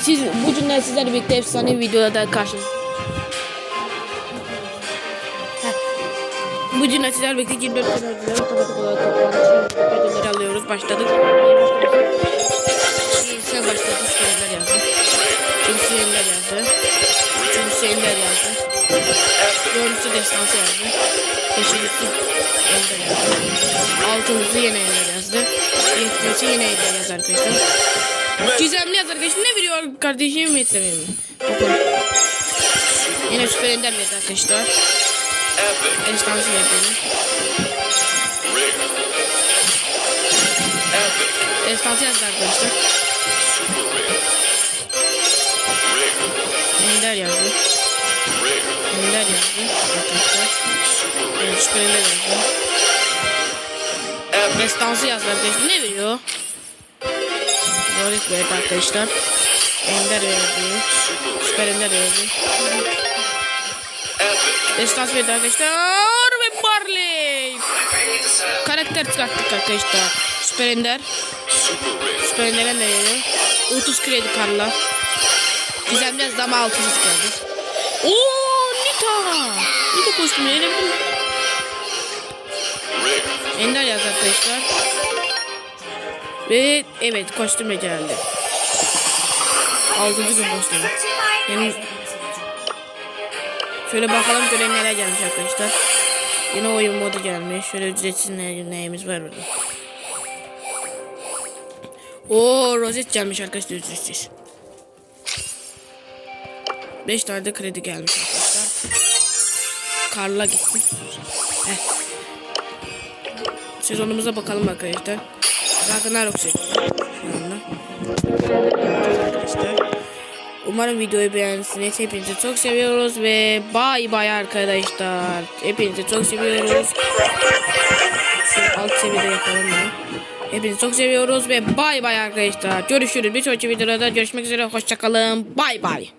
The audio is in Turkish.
Siz bu günler sizlerle birlikte efsane videolarda karşınızda. Bu günler sizlerle birlikte 24 ödülleri otomatik olarak toplandı. Ödülleri alıyoruz. Başladık. Sen başladı. Şeyler yazdı. Ender yazdı. Ender yazdı. Dördüncüsü destansı yazdı. Beşincisi Ender yazdı. Altıncısı yine Ender yazdı. Yedincisi yine Ender yazdı arkadaşlar. Gizemli yaz arkadaşlar. Ne veriyor kardeşim istemeyeyim mi? Bakalım. Yine süper ender verdi arkadaşlar. Destansı verdi. Destansı yazdı arkadaşlar. Ender yazdı. Ender yazdı arkadaşlar. Evet, süper ender yazdı. Destansı yazdı arkadaşlar. Ne veriyor? Doris verdi arkadaşlar. Ender verdi. Süper Ender verdi. Destans verdi arkadaşlar. Ve Barley. Karakter çıkarttık arkadaşlar. Süper Ender. Süper Ender'e ne veriyor? 30 kredi karla. Gizemli yazdı ama 600 kredi. Ooo Nita. Nita kostümü ne bileyim. Ender yazdı arkadaşlar. Ve evet kostüme geldi. Altıncı gün kostümü. Yani şöyle bakalım göre neler gelmiş arkadaşlar. Yine oyun modu gelmiş. Şöyle ücretsiz ne, neyimiz var burada. Oo rozet gelmiş arkadaşlar ücretsiz. 5 tane de kredi gelmiş arkadaşlar. Karla gitti. Heh. Sezonumuza bakalım arkadaşlar. Şu anda. Arkadaşlar. Umarım videoyu beğenirsiniz. Hepinizi çok seviyoruz ve bay bay arkadaşlar. Hepinizi çok seviyoruz. Şu alt seviyede yapalım bunu. Hepinizi çok seviyoruz ve bay bay arkadaşlar. Görüşürüz. Bir sonraki videoda görüşmek üzere. Hoşçakalın. Bay bay.